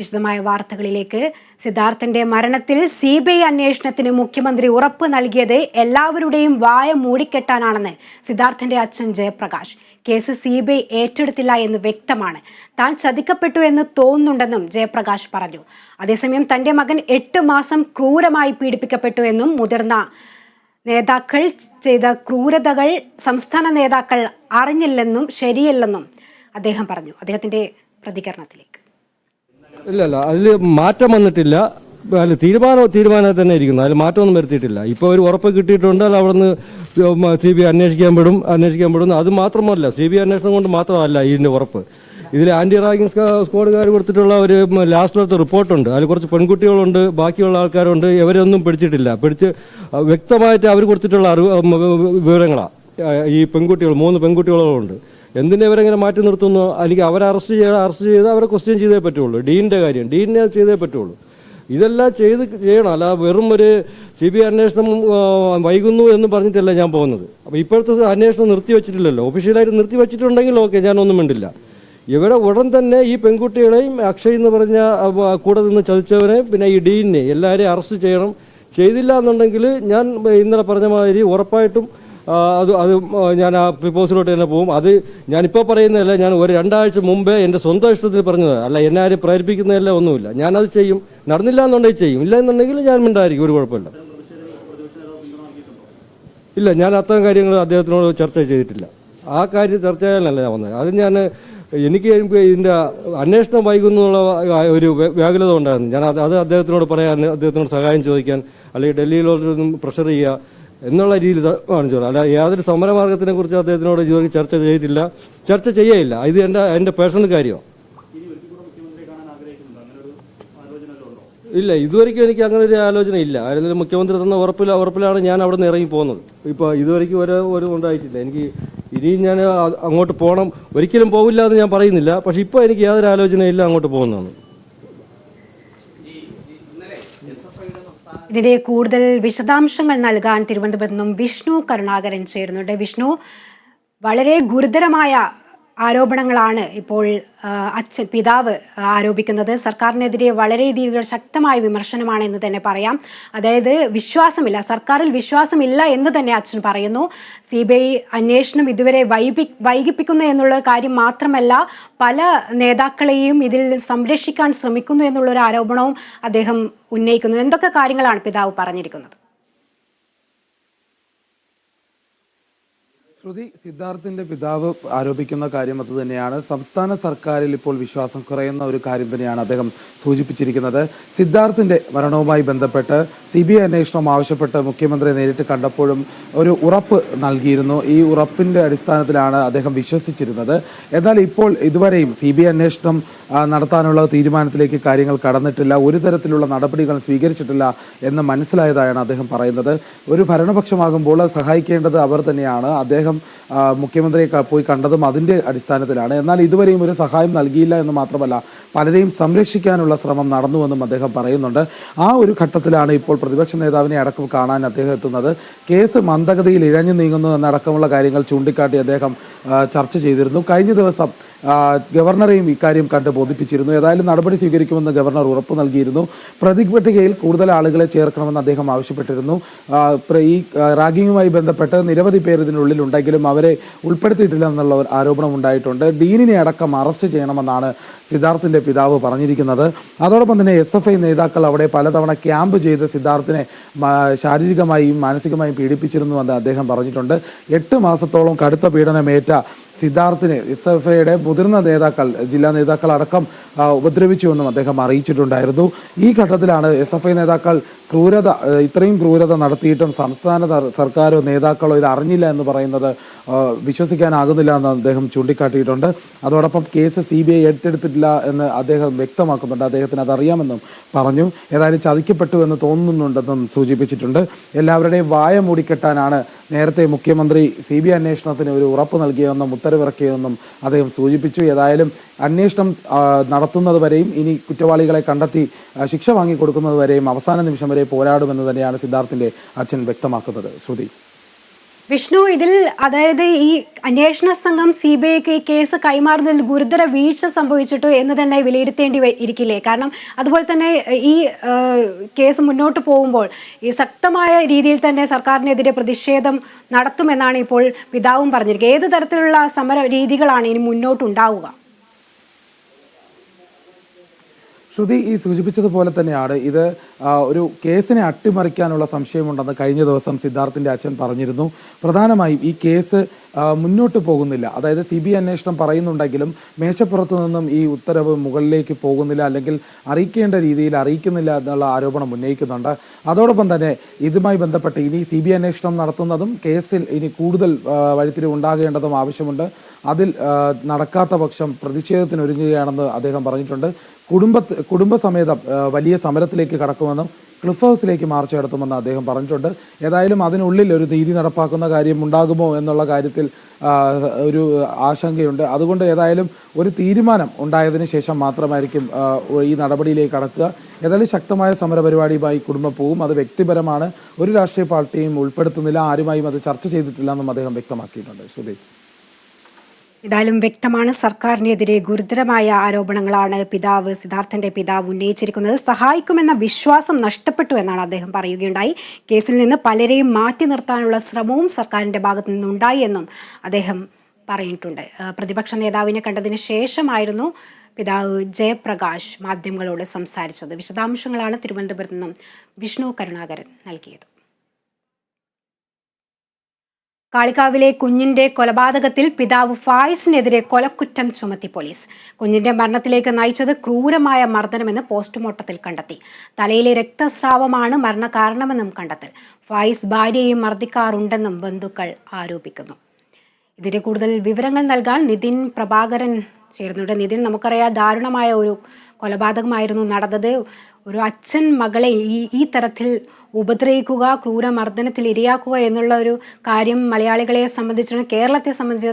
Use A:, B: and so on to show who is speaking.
A: വിശദമായ വാർത്തകളിലേക്ക്. സിദ്ധാർത്ഥന്റെ മരണത്തിൽ സി ബി ഐ അന്വേഷണത്തിന് മുഖ്യമന്ത്രി ഉറപ്പ് നൽകിയത് എല്ലാവരുടെയും വായ മൂടിക്കെട്ടാനാണെന്ന് സിദ്ധാർത്ഥന്റെ അച്ഛൻ Jayaprakash. Case C B I ഏറ്റെടുത്തില്ല എന്ന് വ്യക്തമാണ്. താൻ ചതിക്കപ്പെട്ടു എന്ന് തോന്നുന്നുണ്ടെന്നും ജയപ്രകാശ് പറഞ്ഞു. അതേസമയം തന്റെ മകൻ എട്ട് മാസം ക്രൂരമായി പീഡിപ്പിക്കപ്പെട്ടു എന്നും മുതിർന്ന നേതാക്കൾ ചെയ്ത ക്രൂരതകൾ സംസ്ഥാന നേതാക്കൾ അറിഞ്ഞില്ലെന്നും ശരിയല്ലെന്നും അദ്ദേഹം പറഞ്ഞു. അദ്ദേഹത്തിന്റെ പ്രതികരണത്തിലേക്ക്.
B: ഇല്ല അല്ല അതിൽ മാറ്റം വന്നിട്ടില്ല. അല്ല തീരുമാനം തീരുമാനം തന്നെ ഇരിക്കുന്നു. അതിൽ മാറ്റമൊന്നും വരുത്തിയിട്ടില്ല. ഇപ്പോൾ ഒരു ഉറപ്പ് കിട്ടിയിട്ടുണ്ട് അത് അവിടെ നിന്ന് സി ബി അന്വേഷിക്കാൻ പെടും അന്വേഷിക്കാൻ പെടും. അത് മാത്രമല്ല സി ബി അന്വേഷണം കൊണ്ട് മാത്രമല്ല ഇതിന്റെ ഉറപ്പ്. ഇതിൽ ആന്റി റാഗിങ് സ്ക്വാഡുകാർ കൊടുത്തിട്ടുള്ള ഒരു ലാസ്റ്റ് റിപ്പോർട്ടുണ്ട്. അതിൽ കുറച്ച് പെൺകുട്ടികളുണ്ട് ബാക്കിയുള്ള ആൾക്കാരുണ്ട്. ഇവരൊന്നും പിടിച്ചിട്ടില്ല. പിടിച്ച് വ്യക്തമായിട്ട് അവർ കൊടുത്തിട്ടുള്ള അറിവ് വിവരങ്ങളാണ് ഈ പെൺകുട്ടികൾ മൂന്ന് പെൺകുട്ടികളുണ്ട്. എന്തിനെ ഇവരെങ്ങനെ മാറ്റി നിർത്തുന്നു? അല്ലെങ്കിൽ അവരെ അറസ്റ്റ് ചെയ്ത് അറസ്റ്റ് ചെയ്ത് അവരെ ക്വസ്റ്റ്യൻ ചെയ്തേ പറ്റുള്ളൂ. ഡീനിന്റെ കാര്യം അത് ചെയ്തേ പറ്റുള്ളൂ. ഇതെല്ലാം ചെയ്ത് ചെയ്യണം. അല്ല വെറും ഒരു സി ബി ഐ അന്വേഷണം വൈകുന്നു എന്ന് പറഞ്ഞിട്ടല്ല ഞാൻ പോകുന്നത്. അപ്പോൾ ഇപ്പോഴത്തെ അന്വേഷണം നിർത്തി വെച്ചിട്ടില്ലല്ലോ. ഒഫീഷ്യലായിട്ട് നിർത്തി വെച്ചിട്ടുണ്ടെങ്കിൽ ഓക്കെ ഞാനൊന്നും മിണ്ടില്ല. ഇവിടെ ഉടൻ തന്നെ ഈ പെൺകുട്ടികളെയും അക്ഷയ് എന്ന് പറഞ്ഞ കൂടെ നിന്ന് ചതിച്ചവനെ പിന്നെ ഈ ഡീനെ എല്ലാവരെയും അറസ്റ്റ് ചെയ്യണം. ചെയ്തില്ല എന്നുണ്ടെങ്കിൽ ഞാൻ ഇന്നലെ പറഞ്ഞ മാതിരി ഉറപ്പായിട്ടും അത് അത് ഞാൻ ആ പ്രിപ്പോസിലോട്ട് തന്നെ പോകും അത് ഞാനിപ്പോൾ പറയുന്നതല്ല ഞാൻ ഒരു രണ്ടാഴ്ച മുമ്പേ എന്റെ സ്വന്തം ഇഷ്ടത്തിൽ പറഞ്ഞത്. അല്ല എന്നെ ആരും പ്രേരിപ്പിക്കുന്നതല്ല ഒന്നുമില്ല. ഞാനത് ചെയ്യും. നടന്നില്ല എന്നുണ്ടെങ്കിൽ ചെയ്യും. ഇല്ല എന്നുണ്ടെങ്കിൽ ഞാൻ മിണ്ടായിരിക്കും ഒരു കുഴപ്പമില്ല. ഇല്ല ഞാൻ അത്തരം കാര്യങ്ങൾ അദ്ദേഹത്തിനോട് ചർച്ച ചെയ്തിട്ടില്ല. ആ കാര്യം ചർച്ച ചെയ്യാനല്ല ഞാൻ വന്നത്. അത് ഞാൻ എനിക്ക് ഇതിന്റെ അന്വേഷണം വൈകുന്നുള്ള ഒരു വ്യ- വ്യാകുലത ഉണ്ടായിരുന്നു ഞാൻ അത് അദ്ദേഹത്തിനോട് പറയാൻ അദ്ദേഹത്തിനോട് സഹായം ചോദിക്കാൻ അല്ലെങ്കിൽ ഡൽഹിയിലോട്ടൊന്നും പ്രഷർ ചെയ്യുക എന്നുള്ള രീതിയിൽ കാണിച്ചു അല്ല യാതൊരു സമരമാർഗത്തിനെ കുറിച്ച് അദ്ദേഹത്തിനോട് ഇതുവരെ ചർച്ച ചെയ്തിട്ടില്ല. ചർച്ച ചെയ്യയില്ല. ഇത് എന്റെ എന്റെ പേഴ്സണൽ കാര്യമാണ് ഇല്ല ഇതുവരെയ്ക്കും എനിക്ക് അങ്ങനെ ഒരു ആലോചന ഇല്ല. ആരെങ്കിലും മുഖ്യമന്ത്രി തന്ന ഉറപ്പില ഉറപ്പിലാണ് ഞാൻ അവിടെ നിന്ന് ഇറങ്ങി പോകുന്നത്. ഇപ്പോൾ ഇതുവരെയ്ക്കും ഒരു ഒരു ഉണ്ടായിട്ടില്ല. എനിക്ക് ഇനിയും ഞാൻ അങ്ങോട്ട് പോകണം ഒരിക്കലും പോകില്ല എന്ന് ഞാൻ പറയുന്നില്ല. പക്ഷെ ഇപ്പോൾ എനിക്ക് യാതൊരു ആലോചനയില്ല അങ്ങോട്ട് പോകുന്നതാണ്
A: ഇതിന്റെ കൂടുതൽ വിശദാംശങ്ങൾ നൽകാൻ തിരുവനന്തപുരത്ത് നിന്നും വിഷ്ണു കരുണാകരൻ ചേരുന്നുണ്ട്. വിഷ്ണു വളരെ ഗുരുതരമായ ആരോപണങ്ങളാണ് ഇപ്പോൾ അച്ഛൻ പിതാവ് ആരോപിക്കുന്നത്. സർക്കാരിനെതിരെ വളരെ രീതിയിലുള്ള ശക്തമായ വിമർശനമാണ് എന്ന് തന്നെ പറയാം. അതായത് വിശ്വാസമില്ല സർക്കാരിൽ വിശ്വാസമില്ല എന്ന് തന്നെ അച്ഛൻ പറയുന്നു. സി ബി ഐ അന്വേഷണം ഇതുവരെ വൈപി വൈകിപ്പിക്കുന്നു എന്നുള്ള കാര്യം മാത്രമല്ല പല നേതാക്കളെയും ഇതിൽ സംരക്ഷിക്കാൻ ശ്രമിക്കുന്നു എന്നുള്ളൊരു ആരോപണവും അദ്ദേഹം ഉന്നയിക്കുന്നു. എന്തൊക്കെ കാര്യങ്ങളാണ് പിതാവ് പറഞ്ഞിരിക്കുന്നത്?
C: ശ്രുതി സിദ്ധാർത്ഥിന്റെ പിതാവ് ആരോപിക്കുന്ന കാര്യം അത് തന്നെയാണ്. സംസ്ഥാന സർക്കാരിൽ ഇപ്പോൾ വിശ്വാസം കുറയുന്ന ഒരു കാര്യം തന്നെയാണ് അദ്ദേഹം സൂചിപ്പിച്ചിരിക്കുന്നത്. സിദ്ധാർത്ഥിന്റെ മരണവുമായി ബന്ധപ്പെട്ട് സി ബി ഐ അന്വേഷണം ആവശ്യപ്പെട്ട് മുഖ്യമന്ത്രിയെ നേരിട്ട് കണ്ടപ്പോഴും ഒരു ഉറപ്പ് നൽകിയിരുന്നു. ഈ ഉറപ്പിന്റെ അടിസ്ഥാനത്തിലാണ് അദ്ദേഹം വിശ്വസിച്ചിരുന്നത്. എന്നാൽ ഇപ്പോൾ ഇതുവരെയും സി ബി ഐ അന്വേഷണം നടത്താനുള്ള തീരുമാനത്തിലേക്ക് കാര്യങ്ങൾ കടന്നിട്ടില്ല. ഒരു തരത്തിലുള്ള നടപടികൾ സ്വീകരിച്ചിട്ടില്ല എന്ന് മനസ്സിലായതായാണ് അദ്ദേഹം പറയുന്നത്. ഒരു ഭരണപക്ഷമാകുമ്പോൾ സഹായിക്കേണ്ടത് അവർ തന്നെയാണ്. അദ്ദേഹം മുഖ്യമന്ത്രിയെ പോയി കണ്ടതും അതിന്റെ അടിസ്ഥാനത്തിലാണ്. എന്നാൽ ഇതുവരെയും ഒരു സഹായം നൽകിയില്ല എന്ന് മാത്രമല്ല പലരെയും സംരക്ഷിക്കാനുള്ള ശ്രമം നടന്നുവെന്നും അദ്ദേഹം പറയുന്നുണ്ട്. ആ ഒരു ഘട്ടത്തിലാണ് ഇപ്പോൾ പ്രതിപക്ഷ നേതാവിനെ അടക്കം കാണാൻ അദ്ദേഹം എത്തുന്നത്. കേസ് മന്ദഗതിയിൽ ഇഴഞ്ഞു നീങ്ങുന്നു എന്നടക്കമുള്ള കാര്യങ്ങൾ ചൂണ്ടിക്കാട്ടി അദ്ദേഹം ചർച്ച ചെയ്തിരുന്നു. കഴിഞ്ഞ ദിവസം ഗവർണറെയും ഇക്കാര്യം കണ്ട് ബോധിപ്പിച്ചിരുന്നു. ഏതായാലും നടപടി സ്വീകരിക്കുമെന്ന് ഗവർണർ ഉറപ്പു നൽകിയിരുന്നു. പ്രതിപട്ടികയിൽ കൂടുതൽ ആളുകളെ ചേർക്കണമെന്ന് അദ്ദേഹം ആവശ്യപ്പെട്ടിരുന്നു. ഈ റാഗിങ്ങുമായി ബന്ധപ്പെട്ട് നിരവധി പേർ ഇതിനുള്ളിൽ ഉണ്ടെങ്കിലും അവരെ ഉൾപ്പെടുത്തിയിട്ടില്ല എന്നുള്ള ഒരു ആരോപണം ഉണ്ടായിട്ടുണ്ട്. ഡീനിനെ അടക്കം അറസ്റ്റ് ചെയ്യണമെന്നാണ് സിദ്ധാർത്ഥിന്റെ പിതാവ് പറഞ്ഞിരിക്കുന്നത്. അതോടൊപ്പം തന്നെ എസ് എഫ് ഐ നേതാക്കൾ അവിടെ പലതവണ ക്യാമ്പ് ചെയ്ത് സിദ്ധാർത്ഥിനെ ശാരീരികമായും മാനസികമായും പീഡിപ്പിച്ചിരുന്നുവെന്ന് അദ്ദേഹം പറഞ്ഞിട്ടുണ്ട്. എട്ട് മാസത്തോളം കടുത്ത പീഡനമേറ്റ സിദ്ധാർത്ഥിനെ എസ് എഫ് ഐയുടെ മുതിർന്ന നേതാക്കൾ ജില്ലാ നേതാക്കൾ അടക്കം ഉപദ്രവിച്ചുവെന്നും അദ്ദേഹം അറിയിച്ചിട്ടുണ്ടായിരുന്നു. ഈ ഘട്ടത്തിലാണ് എസ് എഫ് ഐ നേതാക്കൾ ക്രൂരത ഇത്രയും ക്രൂരത നടത്തിയിട്ടും സംസ്ഥാന സർക്കാരോ നേതാക്കളോ ഇത് അറിഞ്ഞില്ല എന്ന് പറയുന്നത് വിശ്വസിക്കാനാകുന്നില്ല എന്ന് അദ്ദേഹം ചൂണ്ടിക്കാട്ടിയിട്ടുണ്ട്. അതോടൊപ്പം കേസ് സി ബി ഐ ഏറ്റെടുത്തിട്ടില്ല എന്ന് അദ്ദേഹം വ്യക്തമാക്കുന്നുണ്ട്. അദ്ദേഹത്തിന് അതറിയാമെന്നും പറഞ്ഞു. ഏതായാലും ചതിക്കപ്പെട്ടു എന്ന് തോന്നുന്നുണ്ടെന്നും സൂചിപ്പിച്ചിട്ടുണ്ട്. എല്ലാവരുടെയും വായ മൂടിക്കെട്ടാനാണ് നേരത്തെ മുഖ്യമന്ത്രി സി ബി ഐ അന്വേഷണത്തിന് ഒരു ഉറപ്പ് നൽകിയതെന്നും ഉത്തരവിറക്കിയതെന്നും അദ്ദേഹം സൂചിപ്പിച്ചു. ഏതായാലും അന്വേഷണം ആ, നടത്തുന്നത് വരെയും ഇനി കുറ്റവാളികളെ കണ്ടെത്തി ശിക്ഷ വാങ്ങിക്കൊടുക്കുന്നത് വരെയും അവസാന നിമിഷം വരെ പോരാടുമെന്ന് തന്നെയാണ് സിദ്ധാർത്ഥിന്റെ അച്ഛൻ വ്യക്തമാക്കുന്നത്. ശ്രുതി.
A: വിഷ്ണു ഇതിൽ അതായത് ഈ അന്വേഷണ സംഘം സി ബി ഐക്ക് ഈ കേസ് കൈമാറുന്നതിൽ ഗുരുതര വീഴ്ച സംഭവിച്ചിട്ടു എന്ന് തന്നെ വിലയിരുത്തേണ്ടി ഇരിക്കില്ലേ? കാരണം അതുപോലെ തന്നെ ഈ കേസ് മുന്നോട്ട് പോകുമ്പോൾ ഈ ശക്തമായ രീതിയിൽ തന്നെ സർക്കാരിനെതിരെ പ്രതിഷേധം നടത്തുമെന്നാണ് ഇപ്പോൾ പിതാവും പറഞ്ഞിരിക്കുന്നത്. ഏത് തരത്തിലുള്ള സമര രീതികളാണ് ഇനി മുന്നോട്ടുണ്ടാവുക?
C: ശ്രുതി ഈ സൂചിപ്പിച്ചതുപോലെ തന്നെയാണ്. ഇത് ഒരു കേസിനെ അട്ടിമറിക്കാനുള്ള സംശയമുണ്ടെന്ന് കഴിഞ്ഞ ദിവസം സിദ്ധാർത്ഥിന്റെ അച്ഛൻ പറഞ്ഞിരുന്നു. പ്രധാനമായും ഈ കേസ് മുന്നോട്ട് പോകുന്നില്ല. അതായത് സി ബി അന്വേഷണം പറയുന്നുണ്ടെങ്കിലും മേശപ്പുറത്തു നിന്നും ഈ ഉത്തരവ് മുകളിലേക്ക് പോകുന്നില്ല അല്ലെങ്കിൽ അറിയിക്കേണ്ട രീതിയിൽ അറിയിക്കുന്നില്ല എന്നുള്ള ആരോപണം ഉന്നയിക്കുന്നുണ്ട്. അതോടൊപ്പം തന്നെ ഇതുമായി ബന്ധപ്പെട്ട് ഇനി സി ബി അന്വേഷണം നടത്തുന്നതും കേസിൽ ഇനി കൂടുതൽ വഴിത്തിരിവുണ്ടാകേണ്ടതും ആവശ്യമുണ്ട്. അതിൽ നടക്കാത്ത പക്ഷം പ്രതിഷേധത്തിന് ഒരുങ്ങുകയാണെന്ന് അദ്ദേഹം പറഞ്ഞിട്ടുണ്ട്. കുടുംബ കുടുംബസമേതം വലിയ സമരത്തിലേക്ക് കടക്കുമെന്നും ക്ലിഫ് ഹൗസിലേക്ക് മാർച്ച് നടത്തുമെന്ന് അദ്ദേഹം പറഞ്ഞിട്ടുണ്ട്. ഏതായാലും അതിനുള്ളിൽ ഒരു നീതി നടപ്പാക്കുന്ന കാര്യം ഉണ്ടാകുമോ എന്നുള്ള കാര്യത്തിൽ ഒരു ആശങ്കയുണ്ട്. അതുകൊണ്ട് ഏതായാലും ഒരു തീരുമാനം ഉണ്ടായതിനു ശേഷം മാത്രമായിരിക്കും ഈ നടപടിയിലേക്ക് കടക്കുക. ഏതായാലും ശക്തമായ സമരപരിപാടിയുമായി കുടുംബം പോവും അത് വ്യക്തിപരമാണ്. ഒരു രാഷ്ട്രീയ പാർട്ടിയും ഉൾപ്പെടുത്തുന്നില്ല. ആരുമായും അത് ചർച്ച ചെയ്തിട്ടില്ല എന്നും അദ്ദേഹം വ്യക്തമാക്കിയിട്ടുണ്ട്. ശ്രുതി
A: ഏതായാലും വ്യക്തമാണ് സർക്കാരിനെതിരെ ഗുരുതരമായ ആരോപണങ്ങളാണ് പിതാവ് സിദ്ധാർത്ഥന്റെ പിതാവ് ഉന്നയിച്ചിരിക്കുന്നത്. സഹായിക്കുമെന്ന വിശ്വാസം നഷ്ടപ്പെട്ടു എന്നാണ് അദ്ദേഹം പറയുകയുണ്ടായി. കേസിൽ നിന്ന് പലരെയും മാറ്റി നിർത്താനുള്ള ശ്രമവും സർക്കാരിന്റെ ഭാഗത്തു നിന്നുണ്ടായി എന്നും അദ്ദേഹം പറഞ്ഞിട്ടുണ്ട് പ്രതിപക്ഷ നേതാവിനെ കണ്ടതിന് ശേഷമായിരുന്നു പിതാവ് ജയപ്രകാശ് മാധ്യമങ്ങളോട് സംസാരിച്ചത്. വിശദാംശങ്ങളാണ് തിരുവനന്തപുരത്ത് നിന്നും വിഷ്ണു കരുണാകരൻ നൽകിയത്. കാളിക്കാവിലെ കുഞ്ഞിന്റെ കൊലപാതകത്തിൽ പിതാവ് ഫായിസിനെതിരെ കൊലക്കുറ്റം ചുമത്തി പോലീസ്. കുഞ്ഞിന്റെ മരണത്തിലേക്ക് നയിച്ചത് ക്രൂരമായ മർദ്ദനമെന്ന് പോസ്റ്റ്മോർട്ടത്തിൽ കണ്ടെത്തി. തലയിലെ രക്തസ്രാവമാണ് മരണകാരണമെന്നും കണ്ടെത്തൽ. ഫായിസ് ഭാര്യയെയും മർദ്ദിക്കാറുണ്ടെന്നും ബന്ധുക്കൾ ആരോപിക്കുന്നു. ഇതിന്റെ കൂടുതൽ വിവരങ്ങൾ നൽകാൻ നിതിൻ പ്രഭാകരൻ ചേരുന്നുണ്ട്. നിതിൻ നമുക്കറിയാം ദാരുണമായ ഒരു കൊലപാതകമായിരുന്നു നടന്നത്. ഒരു അച്ഛൻ മകളെ ഈ ഈ തരത്തിൽ ഉപദ്രവിക്കുക ക്രൂരമർദ്ദനത്തിൽ ഇരയാക്കുക എന്നുള്ള ഒരു കാര്യം മലയാളികളെ സംബന്ധിച്ചിടത്തോളം കേരളത്തെ സംബന്ധിച്ചിടത്തോളം